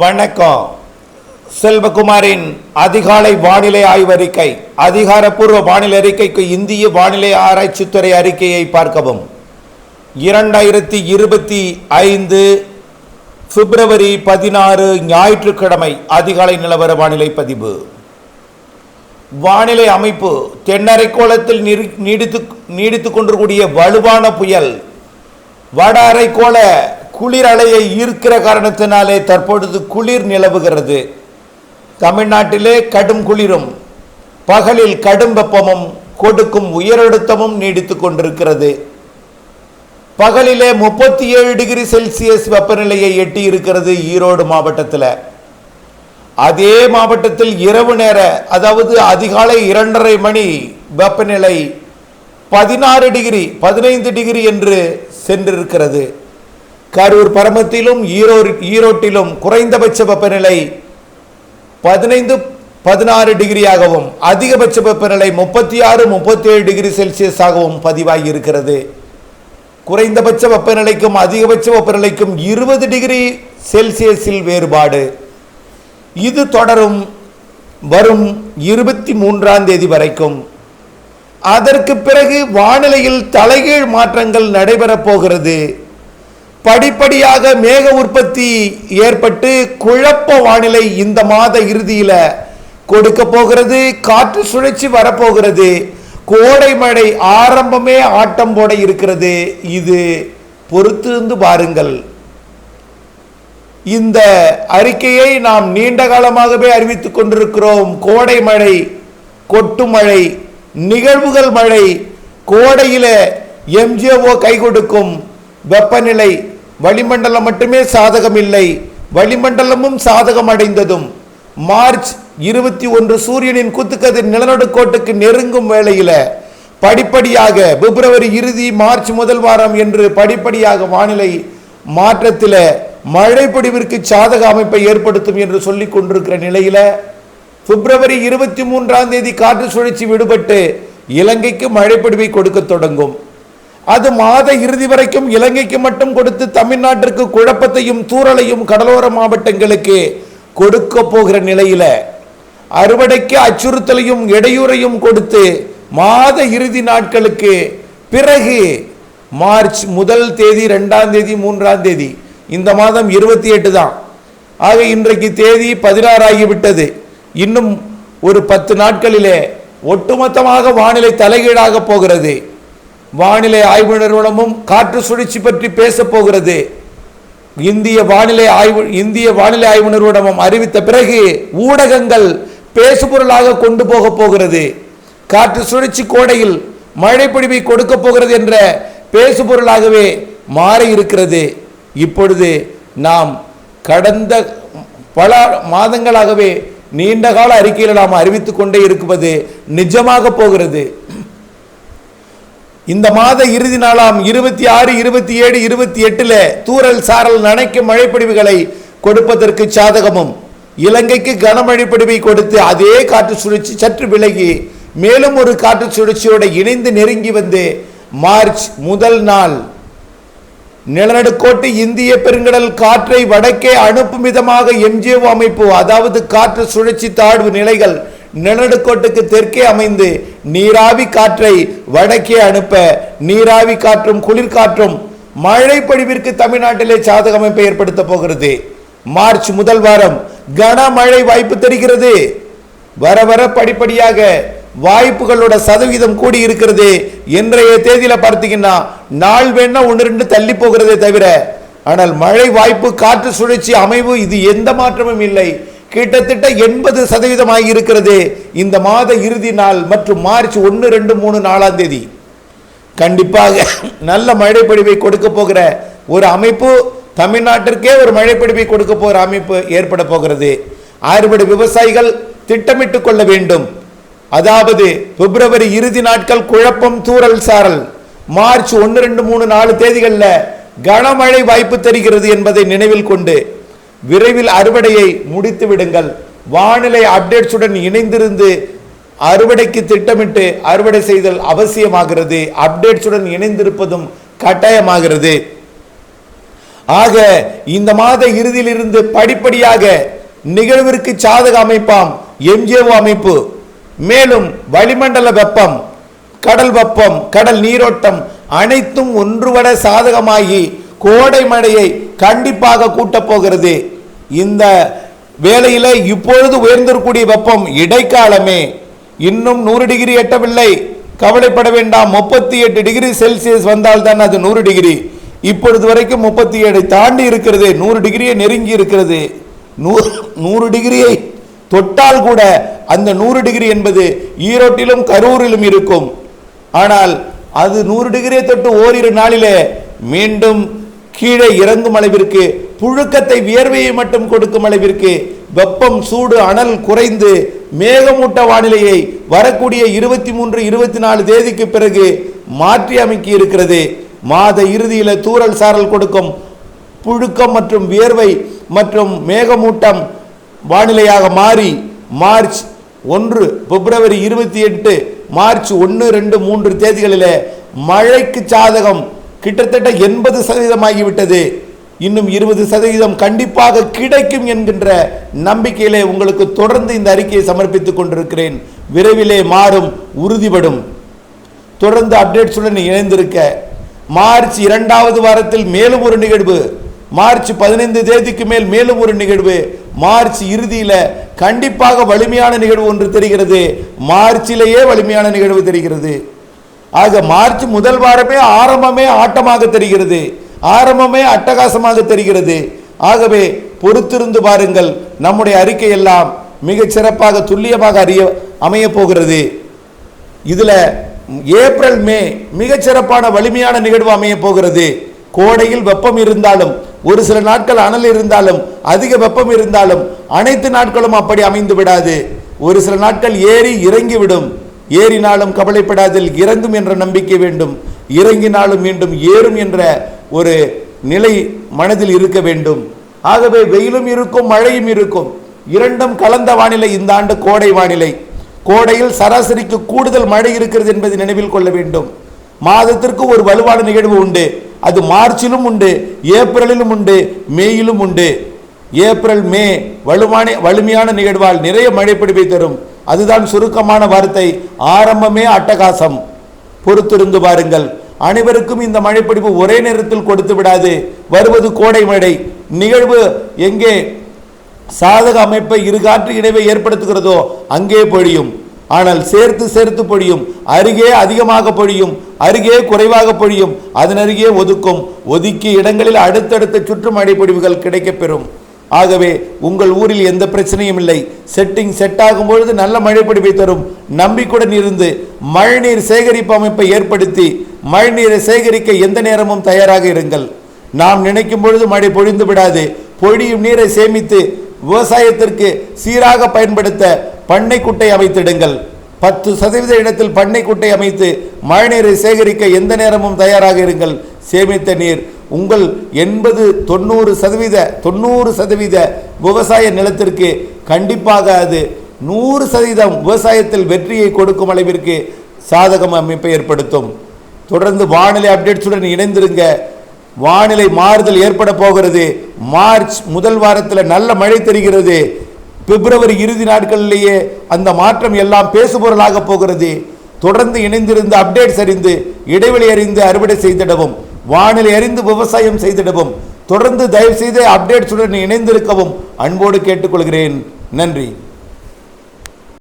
வணக்கம். செல்வகுமாரின் அதிகாலை வானிலை ஆய்வறிக்கை அதிகாரப்பூர்வ வானிலை அறிக்கைக்கு இந்திய வானிலை ஆராய்ச்சித்துறை அறிக்கையை பார்க்கவும். இரண்டாயிரத்தி இருபத்தி ஐந்து பிப்ரவரி பதினாறு ஞாயிற்றுக்கிழமை அதிகாலை நிலவர வானிலை பதிவு. வானிலை அமைப்பு தென்னரைக்கோளத்தில் நீடித்து நீடித்து நீடித்துக் கொண்டிருக்கூடிய வலுவான புயல் வட அரைக்கோள குளிர் அலையை ஈர்க்கிற காரணத்தினாலே தற்பொழுது குளிர் நிலவுகிறது. தமிழ்நாட்டிலே கடும் குளிரும் பகலில் கடும் வெப்பமும் கொடுக்கும் உயரழுத்தமும் நீடித்து கொண்டிருக்கிறது. பகலிலே முப்பத்தி ஏழு டிகிரி செல்சியஸ் வெப்பநிலையை எட்டி இருக்கிறது ஈரோடு மாவட்டத்தில். அதே மாவட்டத்தில் இரவு நேர அதாவது அதிகாலை இரண்டரை மணி வெப்பநிலை பதினாறு டிகிரி பதினைந்து டிகிரி என்று சென்றிருக்கிறது. கரூர் பரமத்திலும் ஈரோடு ஈரோட்டிலும் குறைந்தபட்ச வெப்பநிலை பதினைந்து பதினாறு டிகிரியாகவும் அதிகபட்ச வெப்பநிலை முப்பத்தி ஆறு முப்பத்தி ஏழு டிகிரி செல்சியஸாகவும் பதிவாகி இருக்கிறது குறைந்தபட்ச வெப்பநிலைக்கும் அதிகபட்ச வெப்பநிலைக்கும் இருபது டிகிரி செல்சியஸில் வேறுபாடு. இது தொடரும் வரும் இருபத்தி மூன்றாம் தேதி வரைக்கும். அதற்கு பிறகு வானிலையில் தலைகீழ் மாற்றங்கள் நடைபெறப் போகிறது. படிப்படியாக மேக உற்பத்தி ஏற்பட்டு குழப்ப வானிலை இந்த மாத இறுதியில் கொடுக்க போகிறது காற்று சுழற்சி வரப்போகிறது கோடை மழை ஆரம்பமே ஆட்டம் போட இருக்கிறது. இது பொறுத்திருந்து பாருங்கள். இந்த அறிக்கையை நாம் நீண்ட காலமாகவே அறிவித்துக் கொண்டிருக்கிறோம். கோடை மழை கொட்டு மழை நிகழ்வுகள் மழை கோடையில் எம்ஜிஓ கை கொடுக்கும் வெப்பநிலை வளிமண்டலம் மட்டுமே சாதகம் இல்லை வளிமண்டலமும் சாதகம் அடைந்ததும் மார்ச் இருபத்தி ஒன்று சூரியனின் குத்துக்கதிர் நிலநடுக்கோட்டுக்கு நெருங்கும் வேளையில படிப்படியாக பிப்ரவரி இறுதி மார்ச் முதல் வாரம் என்று படிப்படியாக வானிலை மாற்றத்தில் மழைப்பொடிவிற்கு சாதக அமைப்பை ஏற்படுத்தும் என்று சொல்லிக் கொண்டிருக்கிற நிலையில பிப்ரவரி இருபத்தி மூன்றாம் தேதி காற்று சுழற்சி விடுபட்டு இலங்கைக்கு மழைப்பொடிவை கொடுக்க தொடங்கும். அது மாத இறுதி வரைக்கும் இலங்கைக்கு மட்டும் கொடுத்து தமிழ்நாட்டிற்கு குழப்பத்தையும் தூறலையும் கடலோர மாவட்டங்களுக்கு கொடுக்க போகிற நிலையில அறுவடைக்கு அச்சுறுத்தலையும் இடையூறையும் கொடுத்து மாத இறுதி நாட்களுக்கு பிறகு மார்ச் முதல் தேதி ரெண்டாம் தேதி மூன்றாம் தேதி இந்த மாதம் இருபத்தி எட்டு தான். ஆக இன்றைக்கு தேதி பதினாறு ஆகிவிட்டது இன்னும் ஒரு பத்து நாட்களிலே ஒட்டுமொத்தமாக வானிலை தலைகீழாக போகிறது. வானிலை ஆய்வு நிறுவனமும் காற்று சுழற்சி பற்றி பேசப் போகிறது. இந்திய வானிலை ஆய்வு இந்திய வானிலை ஆய்வு நிறுவனமும் அறிவித்த பிறகு ஊடகங்கள் பேசுபொருளாக கொண்டு போக போகிறது. காற்று சுழற்சி கோடையில் மழைப்பொழிவை கொடுக்க போகிறது என்ற பேசுபொருளாகவே மாறி இருக்கிறது. இப்பொழுது நாம் கடந்த பல மாதங்களாகவே நீண்ட கால அறிக்கையில் நாம் அறிவித்துக் கொண்டே இருப்பது நிஜமாக போகிறது. இந்த மாத இறுதி நாளாம் இருபத்தி ஆறு இருபத்தி ஏழு இருபத்தி எட்டுல தூரல் சாரல் நனைக்கும் மழைப்பிடிவுகளை கொடுப்பதற்கு சாதகமும். இலங்கைக்கு கனமழை பொழிவை கொடுத்து அதே காற்று சுழற்சி சற்று விலகி மேலும் ஒரு காற்று சுழற்சியோடு இணைந்து நெருங்கி வந்து மார்ச் முதல் நாள். நிலநடுக்கோட்டு இந்திய பெருங்கடல் காற்றை வடக்கே அனுப்பும் விதமாக எம்ஜிஓ அமைப்பு அதாவது காற்று சுழற்சி தாழ்வு நிலைகள் நிலநடுக்கோட்டுக்கு தெற்கே அமைந்து நீராவி காற்றை வடக்கே அனுப்ப நீராவி காற்றும் குளிர்காற்றும் மழை பொழிவிற்கு தமிழ்நாட்டிலே சாதக அமைப்பை ஏற்படுத்த போகிறது. மார்ச் முதல் வாரம் கனமழை வாய்ப்பு தெரிகிறது. வர வர படிப்படியாக வாய்ப்புகளோட சதவீதம் கூடி இருக்கிறது இன்றைய தேதியில பார்த்தீங்கன்னா நாள் வேணா ஒன்று ரெண்டு தள்ளி போகிறதே தவிர ஆனால் மழை வாய்ப்பு காற்று சுழற்சி அமைவு இது எந்த மாற்றமும் இல்லை. கிட்டத்தட்ட எண்பது சதவீதமாக இருக்கிறது. இந்த மாத இறுதி நாள் மற்றும் மார்ச் ஒன்று ரெண்டு மூணு நாலாம் தேதி. கண்டிப்பாக நல்ல மழைப்பொழிவை கொடுக்க போகிற ஒரு அமைப்பு தமிழ்நாட்டிற்கே ஒரு மழைப்பொழிவை கொடுக்க போகிற அமைப்பு ஏற்பட போகிறது. அறுவடை விவசாயிகள் திட்டமிட்டு கொள்ள வேண்டும். அதாவது பிப்ரவரி இறுதி நாட்கள் குழப்பம் தூறல் சாரல். மார்ச் ஒன்று ரெண்டு மூணு நாலு தேதிகளில் கனமழை வாய்ப்பு தெரிகிறது என்பதை நினைவில் கொண்டு விரைவில் அறுவடையை முடித்து விடுங்கள். வானிலை அப்டேட்ஸுடன் இணைந்திருந்து அறுவடைக்கு திட்டமிட்டு அறுவடை செய்தல் அவசியமாகிறது. அப்டேட்ஸுடன் இணைந்திருப்பதும் கட்டாயமாகிறது. ஆக இந்த மாத இறுதியிலிருந்து படிப்படியாக நிகழ்விற்கு சாதக அமைப்பாம் எம்ஜிஓ அமைப்பு மேலும் வளிமண்டல வெப்பம் கடல் வெப்பம் கடல் நீரோட்டம் அனைத்தும் ஒன்றுபட சாதகமாகி கோடை மழையை கண்டிப்பாக கூட்டப் போகிறது. இந்த வேலையில் இப்பொழுது உயர்ந்திருக்கூடிய வெப்பம் இடைக்காலமே. இன்னும் நூறு டிகிரி எட்டவில்லை. கவலைப்பட வேண்டாம். முப்பத்தி எட்டு டிகிரி செல்சியஸ் வந்தால்தான் அது நூறு டிகிரி. இப்பொழுது வரைக்கும் முப்பத்தி ஏழை தாண்டி இருக்கிறது. நூறு டிகிரியை நெருங்கி இருக்கிறது. நூறு நூறு டிகிரியை தொட்டால் கூட அந்த நூறு டிகிரி என்பது ஈரோட்டிலும் கரூரிலும் இருக்கும். ஆனால் அது நூறு டிகிரியை தொட்டு ஓரிரு நாளிலே மீண்டும் கீழே இறங்கும் அளவிற்கு புழுக்கத்தை வியர்வையை மட்டும் கொடுக்கும் அளவிற்கு வெப்பம் சூடு அனல் குறைந்து மேகமூட்ட வானிலையை வரக்கூடிய இருபத்தி மூன்று இருபத்தி நாலு தேதிக்கு பிறகு மாற்றி அமைக்கி இருக்கிறது. மாத இறுதியில் தூறல் சாரல் கொடுக்கும் புழுக்கம் மற்றும் வியர்வை மற்றும் மேகமூட்டம் வானிலையாக மாறி மார்ச் ஒன்று பிப்ரவரி இருபத்தி எட்டு மார்ச் ஒன்று ரெண்டு மூன்று தேதிகளில் மழைக்கு சாதகம் கிட்டத்தட்ட எண்பது சதவீதமாகிவிட்டது. இன்னும் இருபது சதவீதம் கண்டிப்பாக கிடைக்கும் என்கின்ற நம்பிக்கையிலே உங்களுக்கு தொடர்ந்து இந்த அறிக்கையை சமர்ப்பித்துக் கொண்டிருக்கிறேன். விரைவிலே மாறும் உறுதிபடும். தொடர்ந்து அப்டேட்ஸுடன் இணைந்திருக்க. மார்ச் இரண்டாவது வாரத்தில் மேலும் ஒரு நிகழ்வு. மார்ச் பதினைந்து தேதிக்கு மேல் மேலும் ஒரு நிகழ்வு. மார்ச் இறுதியில் கண்டிப்பாக வலிமையான நிகழ்வு ஒன்று தெரிகிறது. மார்ச்சிலேயே வலிமையான நிகழ்வு தெரிகிறது. ஆக மார்ச் முதல் வாரமே ஆரம்பமே ஆட்டமாக தெரிகிறது. ஆரம்பமே அட்டகாசமாக தெரிகிறது. ஆகவே பொறுத்திருந்து பாருங்கள் நம்முடைய அறிக்கை எல்லாம் மிகச் சிறப்பாக துல்லியமாக அறிய அமைய போகிறது. இதில் ஏப்ரல் மே மிகச் சிறப்பான வலிமையான நிகழ்வு அமைய போகிறது. கோடையில் வெப்பம் இருந்தாலும் ஒரு சில நாட்கள் அனல் இருந்தாலும் அதிக வெப்பம் இருந்தாலும் அனைத்து நாட்களும் அப்படி அமைந்து விடாது. ஒரு சில நாட்கள் ஏறி இறங்கிவிடும். ஏறினாலும் கவலைப்படாதில் இறங்கும் என்ற நம்பிக்கை வேண்டும். இறங்கினாலும் மீண்டும் ஏறும் என்ற ஒரு நிலை மனதில் இருக்க வேண்டும். ஆகவே வெயிலும் இருக்கும் மழையும் இருக்கும். இரண்டும் கலந்த வானிலை இந்த ஆண்டு கோடை வானிலை. கோடையில் சராசரிக்கு கூடுதல் மழை இருக்கிறது என்பதை நினைவில் கொள்ள வேண்டும். மாதத்திற்கு ஒரு வலுவான நிகழ்வு உண்டு. அது மார்ச்சிலும் உண்டு ஏப்ரலிலும் உண்டு மேயிலும் உண்டு. ஏப்ரல் மே வலுவான வலிமையான நிகழ்வால் நிறைய மழைப்பிடிப்பை தரும். அதுதான் சுருக்கமான வார்த்தை. ஆரம்பமே அட்டகாசம். பொறுத்திருந்து பாருங்கள் அனைவருக்கும் இந்த மழைப்பிடிப்பு ஒரே நேரத்தில் கொடுத்து விடாது. வருவது கோடை மழை. நிகழ்வு எங்கே? சாதக அமைப்பை இரு காற்று இணைவை ஏற்படுத்துகிறதோ அங்கே பொழியும். ஆனால் சேர்த்து சேர்த்து பொழியும். அருகே அதிகமாக பொழியும். அருகே குறைவாக பொழியும். அதன் அருகே ஒதுக்கும். ஒதுக்கிய இடங்களில் அடுத்தடுத்த சுற்று மழைப்பொழிவுகள் கிடைக்கப்பெறும். ஆகவே உங்கள் ஊரில் எந்த பிரச்சனையும் இல்லை. செட்டிங் செட் ஆகும் பொழுது நல்ல மழைப்பிடிப்பை தரும். நம்பிக்கையுடன் இருந்து மழைநீர் சேகரிப்பு அமைப்பை ஏற்படுத்தி மழைநீரை சேகரிக்க எந்த நேரமும் தயாராக இருங்கள். நாம் நினைக்கும் பொழுது மழை பொழிந்து விடாது. பொழியும் நீரை சேமித்து விவசாயத்திற்கு சீராக பயன்படுத்த பண்ணை குட்டை அமைத்திடுங்கள். பத்து சதவீத இடத்தில் பண்ணை குட்டை அமைத்து மழைநீரை சேகரிக்க எந்த நேரமும் தயாராக இருங்கள். சேமித்த நீர் உங்கள் எண்பது தொண்ணூறு சதவீத தொண்ணூறு சதவீத விவசாய நிலத்திற்கு கண்டிப்பாக அது நூறு சதவீதம் விவசாயத்தில் வெற்றியை கொடுக்கும் அளவிற்கு சாதகம் அமைப்பை ஏற்படுத்தும். தொடர்ந்து வானிலை அப்டேட்ஸுடன் இணைந்திருங்க. வானிலை மாறுதல் ஏற்பட போகிறது. மார்ச் முதல் வாரத்தில் நல்ல மழை தெரிகிறது. பிப்ரவரி இறுதி நாட்களிலேயே அந்த மாற்றம் எல்லாம் பேசுபொருளாக போகிறது. தொடர்ந்து இணைந்திருந்து அப்டேட்ஸ் அறிந்து இடைவெளி அறிந்து அறுவடை செய்திடவும். வானிலை எறிந்து விவசாயம் செய்திடவும். தொடர்ந்து தயவு செய்து அப்டேட்ஸுடன் இணைந்திருக்கவும். அன்போடு கேட்டுக்கொள்கிறேன். நன்றி.